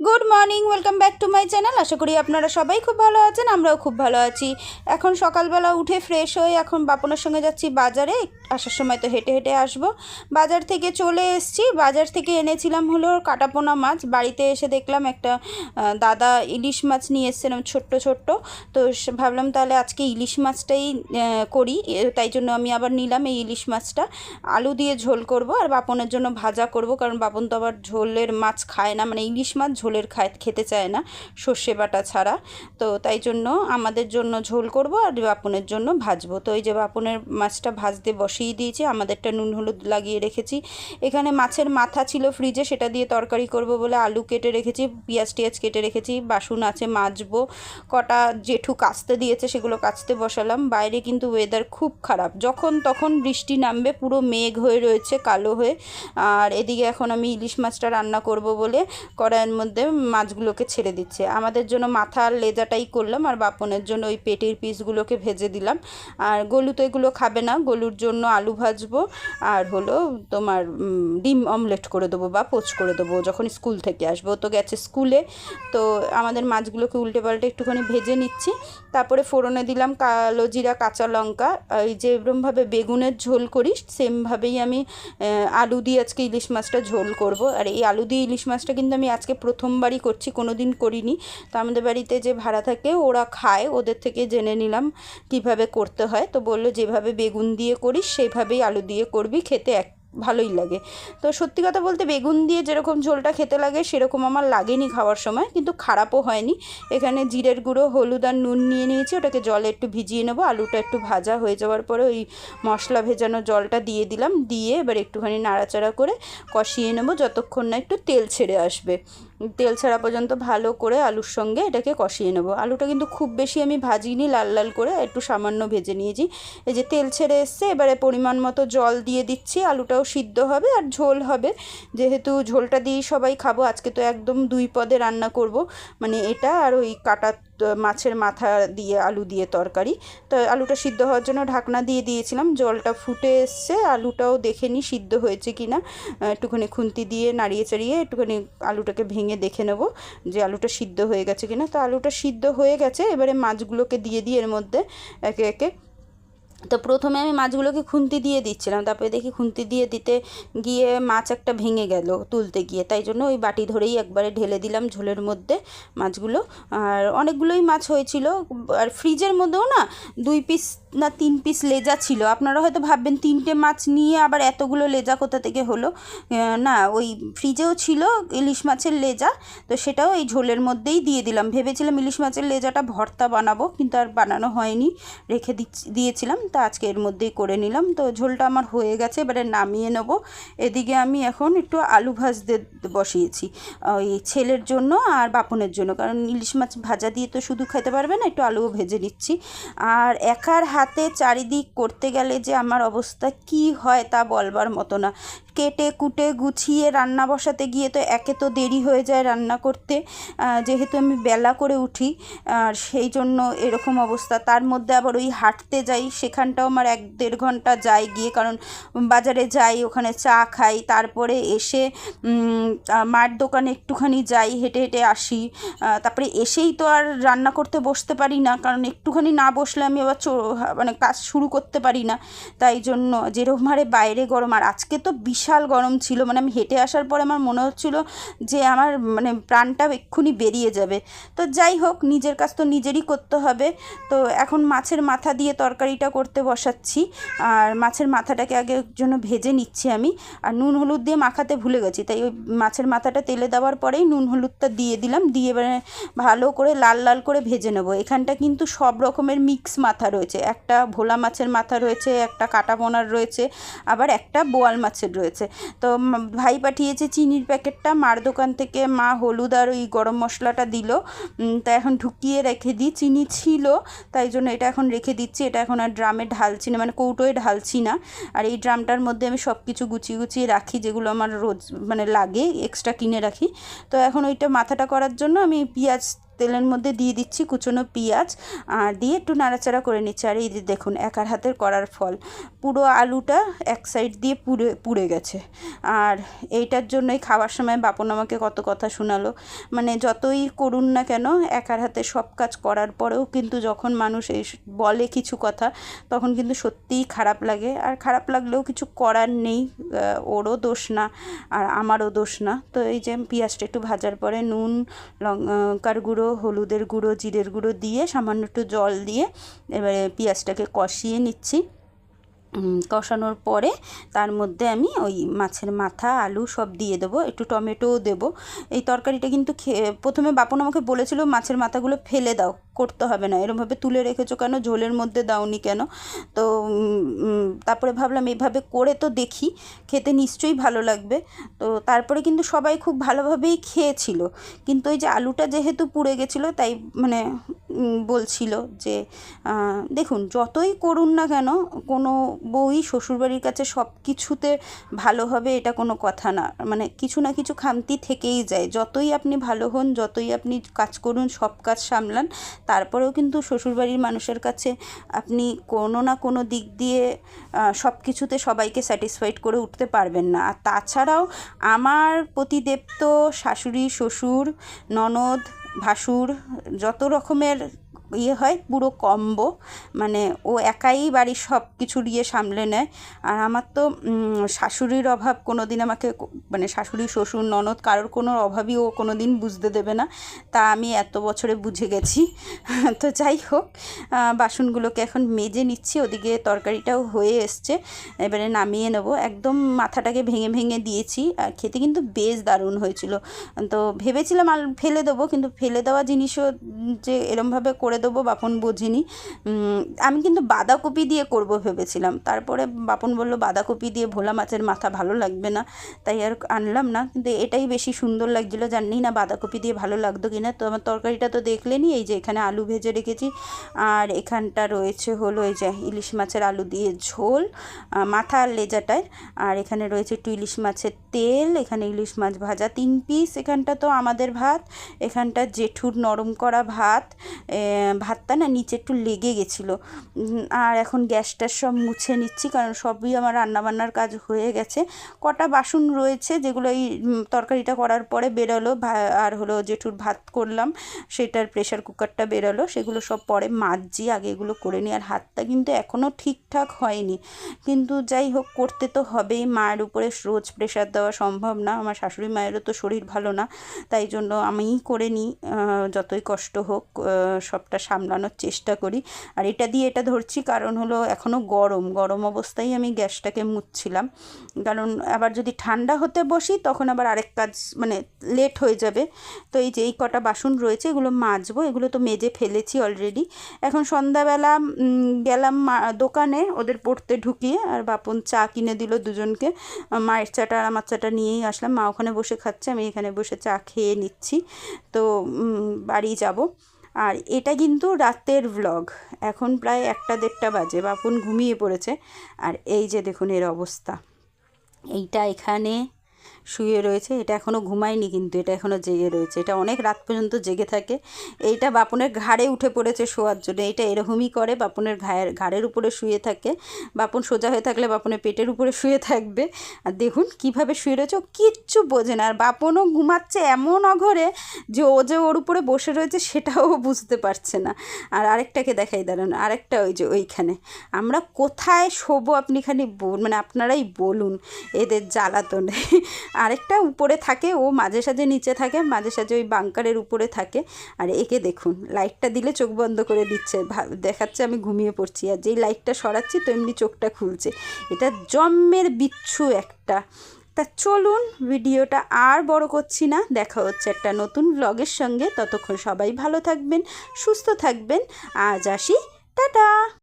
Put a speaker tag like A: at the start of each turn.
A: Good morning, welcome back to my channel. আশা করি আপনারা সবাই খুব ভালো আছেন, আমরাও খুব ভালো আছি। এখন সকালবেলা উঠে ফ্রেশ হয়ে এখন বাপনের সঙ্গে যাচ্ছি বাজারে। আসার সময় তো হেঁটে হেঁটে আসব। বাজার থেকে চলে এসেছি। বাজার থেকে এনেছিলাম হলো কাটাপোনা মাছ। বাড়িতে এসে দেখলাম একটা দাদা ইলিশ মাছ নিয়ে এসেছিলাম ছোট্ট ছোট্ট। তো ভাবলাম তাহলে আজকে ইলিশ মাছটাই করি। তাই জন্য আমি আবার নিলাম এই ইলিশ মাছটা। আলু দিয়ে ঝোল করব আর বাপনের জন্য ভাজা করব। কারণ বাপন তো আবার ঝোলের মাছ খায় না। মানে ইলিশ মাছ ঝোলের খায়, খেতে চায় না সর্ষে বাটা ছাড়া। তো তাই জন্য আমাদের জন্য ঝোল করব আর বাপনের জন্য ভাজবো। তো এই যে বাপনের মাছটা ভাজতে বসিয়ে দিয়েছি, আমাদেরটা নুন হলুদ লাগিয়ে রেখেছি। এখানে মাছের মাথা ছিল ফ্রিজে, সেটা দিয়ে তরকারি করব বলে আলু কেটে রেখেছি, পেঁয়াজ টিয়াজ কেটে রেখেছি, বাসন আছে মাজবো, কটা জেঠু কাচতে দিয়েছে সেগুলো কাচতে বসালাম। বাইরে কিন্তু ওয়েদার খুব খারাপ। যখন তখন বৃষ্টি নামবে, পুরো মেঘ হয়ে রয়েছে, কালো হয়ে। আর এদিকে এখন আমি ইলিশ মাছটা রান্না করব বলে কড়াইয়ের মধ্যে মাছগুলোকে ছেড়ে দিচ্ছে। আমাদের জন্য মাথা আর লেজাটাই করলাম আর বাপনের জন্য ওই পেটের পিসগুলোকে ভেজে দিলাম। আর গলু তো এগুলো খাবে না, গলুর জন্য আলু ভাজবো আর হলো তোমার ডিম অমলেট করে দেবো বা পোচ করে দেবো যখন স্কুল থেকে আসব। তো গেছে স্কুলে, তো আমাদের মাছগুলোকে উল্টে পাল্টে একটুখানি ভেজে নিচ্ছি। তারপরে ফোড়নে দিলাম কালো জিরা, কাঁচা লঙ্কা। এই যে এরকমভাবে বেগুনের ঝোল করি, সেমভাবেই আমি আলু দিয়ে আজকে ইলিশ মাছটা ঝোল করব। আর এই আলু দিয়ে ইলিশ মাছটা কিন্তু আমি আজকে প্রথমবারই করছি কোনো দিন করিনি। তো আমাদের বাড়িতে যে ভাড়া থাকে, ওরা খায়। ওদের থেকে জেনে নিলাম কীভাবে করতে হয়। তো বলল, যেভাবে বেগুন দিয়ে করিস, সেভাবেই আলু দিয়ে করবি, খেতে এক, ভালোই লাগে। তো সত্যি কথা বলতে, বেগুন দিয়ে যেরকম ঝোলটা খেতে লাগে, সেরকম আমার লাগেনি খাওয়ার সময়। কিন্তু খারাপও হয়নি। এখানে জিরের গুঁড়ো, হলুদ আর নুন নিয়ে নিয়েছি। ওটাকে জলে একটু ভিজিয়ে নেব। আলুটা একটু ভাজা হয়ে যাওয়ার পরে ওই মশলা ভেজানো জলটা দিয়ে দিলাম। দিয়ে এবার একটুখানি নাড়াচাড়া করে কষিয়ে নেব, যতক্ষণ না একটু তেল ছেড়ে আসবে। তেল ছাড়া পর্যন্ত ভালো করে আলুর সঙ্গে এটাকে কষিয়ে নেব। আলুটা কিন্তু খুব বেশি আমি ভাজিনি, লাল লাল করে একটু সামান্য ভেজে নিয়েছি। এই যে তেল ছেড়ে এসছে, এবারে পরিমাণ মতো জল দিয়ে দিচ্ছি, আলুটাও সিদ্ধ হবে আর ঝোল হবে। যেহেতু ঝোলটা দিয়েই সবাই খাব, আজকে তো একদম দুই পদে রান্না করব মানে এটা আর ওই কাটা ত- মাছের মাথা দিয়ে আলু দিয়ে তরকারি। তো আলুটা সিদ্ধ হওয়ার জন্য ঢাকনা দিয়ে দিয়েছিলাম। জলটা ফুটে এসছে। আলুটাও দেখে নিই সিদ্ধ হয়েছে কি না। একটুখানি খুন্তি দিয়ে নাড়িয়ে চাড়িয়ে একটুখানি আলুটাকে ভেঙে দেখে নেব যে আলুটা সিদ্ধ হয়ে গেছে কি না। তো আলুটা সিদ্ধ হয়ে গেছে। এবারে মাছগুলোকে দিয়ে দিই এর মধ্যে একে একে। তো প্রথমে আমি মাছগুলোকে খুন্তি দিয়ে দিচ্ছিলাম, তারপরে দেখি খুন্তি দিয়ে দিতে গিয়ে মাছ একটা ভেঙে গেল তুলতে গিয়ে। তাই জন্য ওই বাটি ধরেই একবারে ঢেলে দিলাম ঝোলের মধ্যে মাছগুলো। আর অনেকগুলোই মাছ হয়েছিল, আর ফ্রিজের মধ্যেও না দুই পিস না তিন পিস লেজা ছিল। আপনারা হয়তো ভাববেন, তিনটে মাছ নিয়ে আবার এতগুলো লেজা কোথা থেকে হলো? না, ওই ফ্রিজেও ছিল ইলিশ মাছের লেজা, তো সেটাও এই ঝোলের মধ্যেই দিয়ে দিলাম। ভেবেছিলাম ইলিশ মাছের লেজাটা ভর্তা বানাবো, কিন্তু আর বানানো হয়নি। রেখে দিয়েছিলাম, তো আজকে এর মধ্যেই করে নিলাম। তো ঝোলটা আমার হয়ে গেছে, এবারে নামিয়ে নেব। এদিকে আমি এখন একটু আলু ভাজতে বসিয়েছি, ওই ছেলের জন্য আর বাপনের জন্য। কারণ ইলিশ মাছ ভাজা দিয়ে তো শুধু খেতে পারবে না, একটু আলুও ভেজে নিচ্ছি। আর একার হাতে চারিদিক করতে গেলে যে আমার অবস্থা কি হয় তা বলবার মতো না। কেটে কুটে গুছিয়ে রান্না বসাতে গিয়ে তো একে তো দেরি হয়ে যায় রান্না করতে। যেহেতু আমি বেলা করে উঠি, আর সেই জন্য এরকম অবস্থা। তার মধ্যে আবার ওই হাঁটতে যাই, সেখানটাও আমার এক দেড় ঘণ্টা যাই গিয়ে, কারণ বাজারে যাই, ওখানে চা খাই, তারপরে এসে মার দোকানে একটুখানি যাই, হেঁটে হেঁটে আসি। তারপরে এসেই তো আর রান্না করতে বসতে পারি না, কারণ একটুখানি না বসলে আমি আবার মানে কাজ শুরু করতে পারি না। তাই জন্য যেরকম হারে বাইরে গরম, আর আজকে তো বিশাল গরম ছিল মানে আমি হেঁটে আসার পরে আমার মনে হচ্ছিল যে আমার মানে প্রাণটা এক্ষুনি বেরিয়ে যাবে। তো যাই হোক, নিজের কাজ তো নিজেরই করতে হবে। তো এখন মাছের মাথা দিয়ে তরকারিটা করতে বসাচ্ছি। আর মাছের মাথাটাকে আগে জন্য ভেজে নিচ্ছি আমি। আর নুন হলুদ দিয়ে মাখাতে ভুলে গেছি, তাই ওই মাছের মাথাটা তেলে দেওয়ার পরেই নুন হলুদটা দিয়ে দিলাম। দিয়ে এবারে ভালো করে লাল লাল করে ভেজে নেব। এখানটা কিন্তু সব রকমের মিক্স মাথা রয়েছে। একটা ভোলা মাছের মাথা রয়েছে, একটা কাটা বোনার রয়েছে, আবার একটা বোয়াল মাছের রয়েছে। তো ভাই পাঠিয়েছে চিনির প্যাকেটটা, মার দোকান থেকে মা হলুদ আর ওই গরম মশলাটা দিল। তা এখন ঢুকিয়ে রেখে দিই। চিনি ছিল, তাই জন্য এটা এখন রেখে দিচ্ছি। এটা এখন আর ড্রামে ঢালছি না মানে কৌটোয় ঢালছি না। আর এই ড্রামটার মধ্যে আমি সব কিছু গুছিয়ে গুছিয়ে রাখি, যেগুলো আমার রোজ মানে লাগে এক্সট্রা কিনে রাখি। তো এখন ওইটা মাথাটা করার জন্য আমি পেঁয়াজ তেলের মধ্যে দিয়ে দিচ্ছি কুচনো পেঁয়াজ, আর দিয়ে একটু নাড়াচাড়া করে নিচ্ছি। আর এই যে দেখুন, একার হাতের করার ফল। পুরো আলুটা এক সাইড দিয়ে পুড়ে পুড়ে গেছে। আর এইটার জন্যই খাওয়ার সময় বাপন আমাকে কত কথা শোনালো। মানে যতই করুন না কেন, একার হাতে সব কাজ করার পরেও কিন্তু যখন মানুষ এই বলে কিছু কথা, তখন কিন্তু সত্যিই খারাপ লাগে। আর খারাপ লাগলেও কিছু করার নেই ওরও দোষ না, আর আমারও দোষ না। তো এই যে পেঁয়াজটা একটু ভাজার পরে নুন লঙ্কার গুঁড়ো হলুদের গুঁড়ো, জিরের গুঁড়ো দিয়ে সামান্য একটু জল দিয়ে এবারে পেঁয়াজটাকে কষিয়ে নিচ্ছি। কষানোর পরে তার মধ্যে আমি ওই মাছের মাথা, আলু সব দিয়ে দেবো, একটু টমেটোও দেবো। এই তরকারিটা কিন্তু প্রথমে বাপন আমাকে বলেছিল মাছের মাথাগুলো ফেলে দাও। করতে হবে না। এরমভাবে তুলে রেখেছো কেন? ঝোলের মধ্যে দাওনি কেন? তো তারপরে ভাবলাম এইভাবে করে তো দেখি। খেতে নিশ্চয়ই ভালো লাগবে। তো তারপরে কিন্তু সবাই খুব ভালোভাবেই খেয়েছিল। কিন্তু ওই যে আলুটা যেহেতু পুড়ে গেছিল, তাই মানে বলছিল যে দেখুন, যতই করুন না কেন, কোনো বউই শ্বশুরবাড়ির কাছে সব কিছুতে ভালো হবে এটা কোনো কথা না। মানে কিছু না কিছু খামতি থেকেই যায়। যতই আপনি ভালো হন, যতই আপনি কাজ করুন, সব কাজ সামলান তারপরেও কিন্তু শ্বশুরবাড়ির মানুষের কাছে আপনি কোনো না কোনো দিক দিয়ে সব কিছুতে সবাইকে স্যাটিসফাইড করে উঠতে পারবেন না। আর তাছাড়াও আমার প্রতিদেব তো শাশুড়ি, শ্বশুর, ননদ, ভাসুর, যত রকমের ইয়ে হয়, পুরো কম্বো। মানে ও একাই বাড়ির সব কিছু দিয়ে সামলে নেয়। আর আমার তো শাশুড়ির অভাব কোনো দিন আমাকে মানে শাশুড়ি, শ্বশুর, ননদ কারোর কোনো অভাবই ও কোনো দিন বুঝতে দেবে না। তা আমি এত বছরে বুঝে গেছি। তো যাই হোক বাসনগুলোকে এখন মেজে নিচ্ছি। ওদিকে তরকারিটাও হয়ে এসছে। এবারে নামিয়ে নেব। একদম মাথাটাকে ভেঙে ভেঙে দিয়েছি। আর খেতে কিন্তু বেশ দারুণ হয়েছিল। তো ভেবেছিলাম আর ফেলে দেবো, কিন্তু ফেলে দেওয়া জিনিসও যে এরমভাবে করে করে দেবো, বাপন বোঝেনি। আমি কিন্তু বাঁধাকপি দিয়ে করব ভেবেছিলাম। তারপরে বাপন বলল, বাঁধাকপি দিয়ে ভোলা মাছের মাথা ভালো লাগবে না। তাই আর আনলাম না। কিন্তু এটাই বেশি সুন্দর লাগছিল জানি না বাঁধাকপি দিয়ে ভালো লাগতো কি না তো আমার তরকারিটা তো দেখলেনি, এই যে এখানে আলু ভেজে রেখেছি। আর এখানটা রয়েছে হলো এই যে ইলিশ মাছের আলু দিয়ে ঝোল মাথা আর লেজাটায়। আর এখানে রয়েছে একটু ইলিশ মাছের তেল, এখানে ইলিশ মাছ ভাজা তিন পিস এখানটা তো আমাদের ভাত, এখানটা জেঠুর নরম করা ভাত ভাতটা না নিচে একটু লেগে গেছিল। আর এখন গ্যাসটা সব মুছে নিচ্ছি, কারণ সবই আমার রান্নাবান্নার কাজ হয়ে গেছে। কটা বাসন রয়েছে, যেগুলো এই তরকারিটা করার পরে বেরোলো আর হলো জেঠুর ভাত করলাম, সেটার প্রেশার কুকারটা বেরোলো, সেগুলো সব পরে মাজছি আগে এগুলো করে নিই, আর হাতটা কিন্তু এখনও ঠিকঠাক হয়নি। কিন্তু যাই হোক, করতে তো হবেই, মায়ের উপরে রোজ প্রেশার দেওয়া সম্ভব না, আমার শাশুড়ি মায়েরও তো শরীর ভালো না, তাই জন্য আমিই করে নিই যতই কষ্ট হোক সবটা ব্যাপারটা সামলানোর চেষ্টা করি। আর এটা দিয়ে এটা ধরছি কারণ হলো এখনও গরম। গরম অবস্থায় আমি গ্যাসটাকে মুছছিলাম। কারণ আবার যদি ঠান্ডা হতে বসি তখন আবার আরেক কাজ মানে লেট হয়ে যাবে। তো এই যে এই কটা বাসন রয়েছে এগুলো মাজবো। এগুলো তো মেজে ফেলেছি অলরেডি এখন সন্ধ্যাবেলা গেলাম দোকানে ওদের পড়তে ঢুকিয়ে আর বাপন চা কিনে দিল দুজনকে। মায়ের চাটা আর আমার চাটা নিয়েই আসলাম। মা ওখানে বসে খাচ্ছে, আমি এখানে বসে চা খেয়ে নিচ্ছি। তো বাড়ি যাব। আর এটা কিন্তু রাতের ভ্লগ এখন প্রায় একটা দেড়টা বাজে, বাপন ঘুমিয়ে পড়েছে। আর এই যে দেখুন এর অবস্থা। এইটা এখানে শুয়ে রয়েছে, এটা এখনও ঘুমায়নি কিন্তু, এটা এখনও জেগে রয়েছে, এটা অনেক রাত পর্যন্ত জেগে থাকে। এইটা বাপনের ঘাড়ে উঠে পড়েছে শোয়ার জন্য এটা এরকমই করে, বাপনের ঘায়ের, ঘাড়ের উপরে শুয়ে থাকে। বাপন সোজা হয়ে থাকলে বাপনের পেটের উপরে শুয়ে থাকবে। আর দেখুন কীভাবে শুয়ে রয়েছে, ও কিচ্ছু বোঝে না, আর বাপনও ঘুমাচ্ছে এমন অঘরে যে ও যে ওর উপরে বসে রয়েছে সেটাও বুঝতে পারছে না। আর আরেকটাকে দেখাই দাঁড়ান, আরেকটা ওই যে ওইখানে, আমরা কোথায় শোবো আপনি খালি মানে আপনারাই বলুন, এদের জ্বালাতনে। আরেকটা উপরে থাকে, ও মাঝে সাঝে নিচে থাকে, মাঝে সাঝে ওই বাংকারের উপরে থাকে। আর একে দেখুন লাইটটা দিলে চোখ বন্ধ করে দিচ্ছে দেখাচ্ছে আমি ঘুমিয়ে পড়ছি। আর যেই লাইটটা সরাচ্ছি তো এমনি চোখটা খুলছে। এটা জম্মের বিচ্ছু একটা। তা চলুন, ভিডিওটা আর বড় করছি না। দেখা হচ্ছে একটা নতুন ব্লগের সঙ্গে। ততক্ষণ সবাই ভালো থাকবেন, সুস্থ থাকবেন। আজ আসি, টাটা!